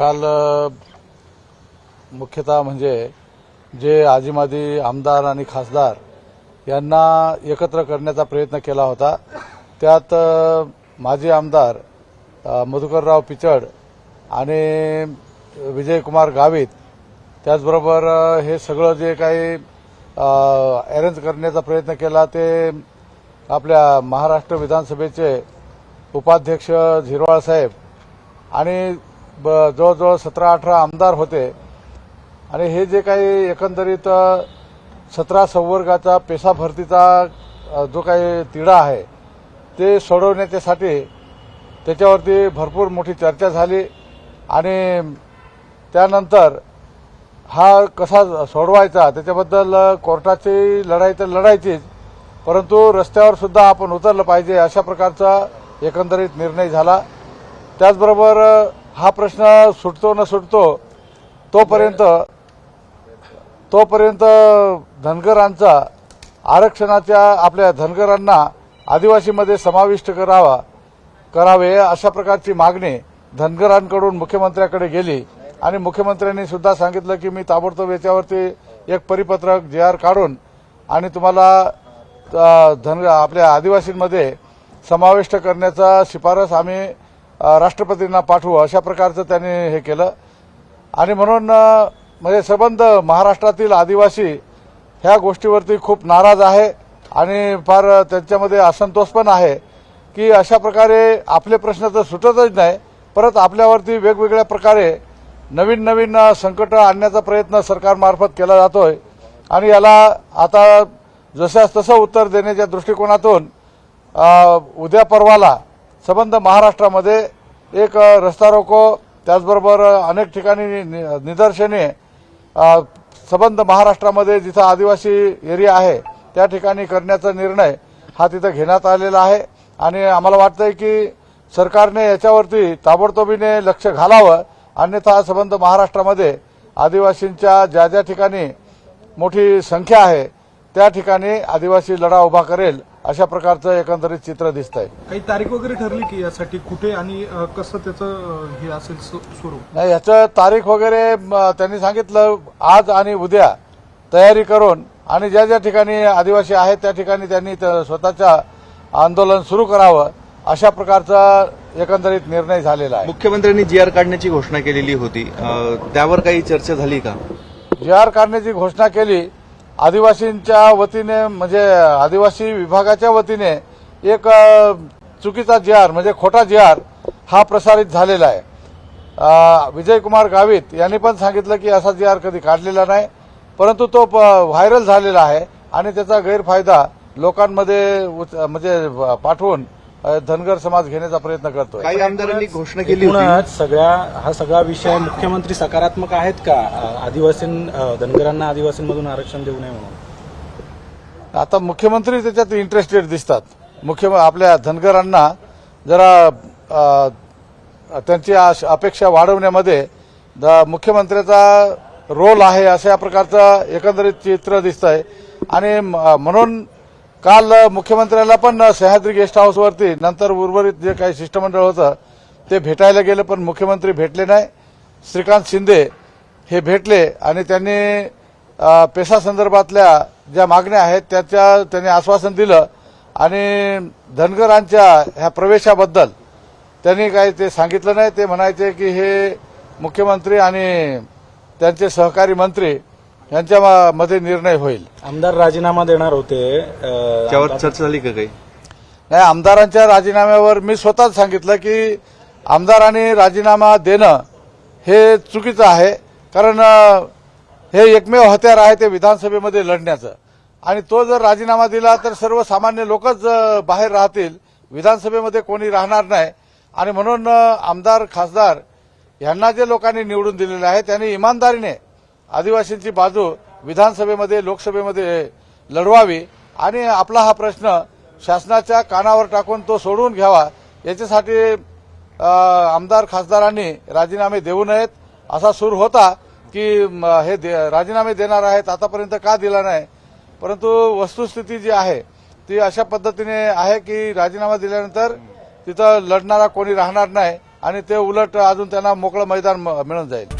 काल मुख्यतः म्हणजे जे आजीमादी आमदार आणि खासदार यांना एकत्र करण्याचा प्रयत्न केला होता. त्यात माजी आमदार मधुकरराव पिचड आणि विजयकुमार गावित त्याचबरोबर हे सगळं जे काही अरेंज करण्याचा प्रयत्न केला ते आपल्या महाराष्ट्र विधानसभेचे उपाध्यक्ष झिरवाळ साहेब आणि ब- जवळजवळ सतरा अठरा आमदार होते. आणि हे जे काही एकंदरीत सतरा संवर्गाचा पेसा भरतीचा जो काही तिढा आहे ते सोडवण्याच्यासाठी त्याच्यावरती भरपूर मोठी चर्चा झाली. आणि त्यानंतर हा कसा सोडवायचा त्याच्याबद्दल कोर्टाची लढाई तर लढायचीच परंतु रस्त्यावर सुद्धा आपण उतरलं पाहिजे अशा प्रकारचा एकंदरीत निर्णय झाला. त्याचबरोबर हा प्रश्न सुटतो न सुटतो तोपर्यंत तोपर्यंत धनगरांचा आरक्षणाच्या आपल्या धनगरांना आदिवासीमध्ये समाविष्ट करावा करावे अशा प्रकारची मागणी धनगरांकडून मुख्यमंत्र्याकडे गेली. आणि मुख्यमंत्र्यांनी सुद्धा सांगितलं की मी ताबडतोब याच्यावरती एक परिपत्रक जे आर काढून आणि तुम्हाला धनगर धन आपल्या आदिवासींमध्ये समाविष्ट करण्याचा शिफारस आम्ही राष्ट्रपतींना पाठवू. अशा प्रकारचं त्यांनी हे केलं. आणि म्हणून म्हणजे संबंध महाराष्ट्रातील आदिवासी ह्या गोष्टीवरती खूप नाराज आहे आणि फार त्यांच्यामध्ये असंतोष पण आहे की अशा प्रकारे आपले प्रश्न तर सुटतच नाही परत आपल्यावरती वेगवेगळ्या प्रकारे नवीन नवीन संकट आणण्याचा प्रयत्न सरकारमार्फत केला जातोय. आणि याला आता जशास तसं उत्तर देण्याच्या दृष्टिकोनातून उद्या परवाला संबंध महाराष्ट्रामध्ये एक रस्ता रोको त्याचबरोबर अनेक ठिकाणी नि- निदर्शने संबंध महाराष्ट्रामध्ये जिथं आदिवासी एरिया आहे त्या ठिकाणी करण्याचा निर्णय हा तिथं घेण्यात आलेला आहे. आणि आम्हाला वाटतंय की सरकारने याच्यावरती ताबडतोबीने लक्ष घालावं अन्यथा संबंध महाराष्ट्रामध्ये आदिवासींच्या ज्या ज्या ठिकाणी मोठी संख्या आहे त्या ठिकाणी आदिवासी लढा उभा करेल. अशा प्रकारचं एकंदरीत चित्र दिसतंय. काही तारीख वगैरे ठरली की यासाठी कुठे आणि कसं त्याचं हे असेल स्व- स्वरूप? नाही याचं तारीख वगैरे त्यांनी सांगितलं आज आणि उद्या तयारी करून आणि ज्या ज्या ठिकाणी आदिवासी आहेत त्या ठिकाणी त्यांनी स्वतःच्या आंदोलन सुरू करावं अशा प्रकारचा एकंदरीत निर्णय झालेला आहे. मुख्यमंत्र्यांनी जी आर काढण्याची घोषणा केलेली होती. त्यावर काही चर्चा झाली का? जी आर काढण्याची घोषणा केली आदिवासींच्या वतीने म्हणजे आदिवासी विभागाच्या वतीने एक चुकीचा जी आर म्हणजे खोटा जी आर हा प्रसारित झालेला आहे. विजयकुमार गावित यांनी पण सांगितलं की असा जी आर कधी काढलेला नाही परंतु तो प- व्हायरल झालेला आहे आणि त्याचा गैरफायदा लोकांमध्ये म्हणजे पाठवून धनगर समाज घेण्याचा प्रयत्न करतोय. काही आमदारांनी घोषणा केली सगळ्या हा सगळा विषय मुख्यमंत्री सकारात्मक आहेत का? आदिवासी धनगरांना आदिवासींमधून आरक्षण देऊ नये म्हणून. आता मुख्यमंत्री त्याच्यात इंटरेस्टेड दिसतात. मुख्य आपल्या धनगरांना जरा त्यांची अपेक्षा वाढवण्यामध्ये द- मुख्यमंत्र्याचा रोल आहे अशा प्रकारचं एकंदरीत चित्र दिसतंय. आणि म- म्हणून काल मुख्यमंत्र्याला पण सह्याद्री गेस्ट हाऊसवरती नंतर उर्वरित जे काही शिष्टमंडळ होतं ते भेटायला गेलं पण मुख्यमंत्री भेटले नाही. श्रीकांत शिंदे हे भेटले आणि त्यांनी पेशासंदर्भातल्या पेसा संदर्भातल्या ज्या मागण्या आहेत त्याच्या त्यांनी आश्वासन दिलं आणि धनगरांच्या ह्या प्रवेशाबद्दल त्यांनी काही ते सांगितलं नाही. ते म्हणायचे की हे मुख्यमंत्री आणि त्यांचे सहकारी मंत्री यांच्या म- मध्ये निर्णय होईल. आमदार राजीनामा देणार होते त्यावर चर्चा झाली का काही? नाही आमदारांच्या राजीनाम्यावर मी स्वतःच सांगितलं की आमदारांनी राजीनामा देणं हे चुकीचं आहे. कारण हे एकमेव हत्यार आहे ते विधानसभेमध्ये लढण्याचं. आणि तो जर राजीनामा दिला तर सर्वसामान्य लोकच बाहेर राहतील. विधानसभेमध्ये कोणी राहणार नाही. आणि म्हणून आमदार खासदार यांना जे लोकांनी निवडून दिलेलं आहे त्यांनी इमानदारीने आदिवासींची बाजू विधानसभेमध्ये लोकसभेमध्ये लढवावी आणि आपला हा प्रश्न शासनाच्या कानावर टाकून तो सोडवून घ्यावा याच्यासाठी आमदार खासदारांनी राजीनामे देऊ नयेत असा सूर होता की हे दे- राजीनामे देणार आहेत आतापर्यंत का दिला नाही? परंतु वस्तुस्थिती जी आहे ती अशा पद्धतीने आहे की राजीनामा दिल्यानंतर तिथं लढणारा कोणी राहणार नाही आणि ते उलट अजून त्यांना मोकळं मैदान म- मिळून जाईल.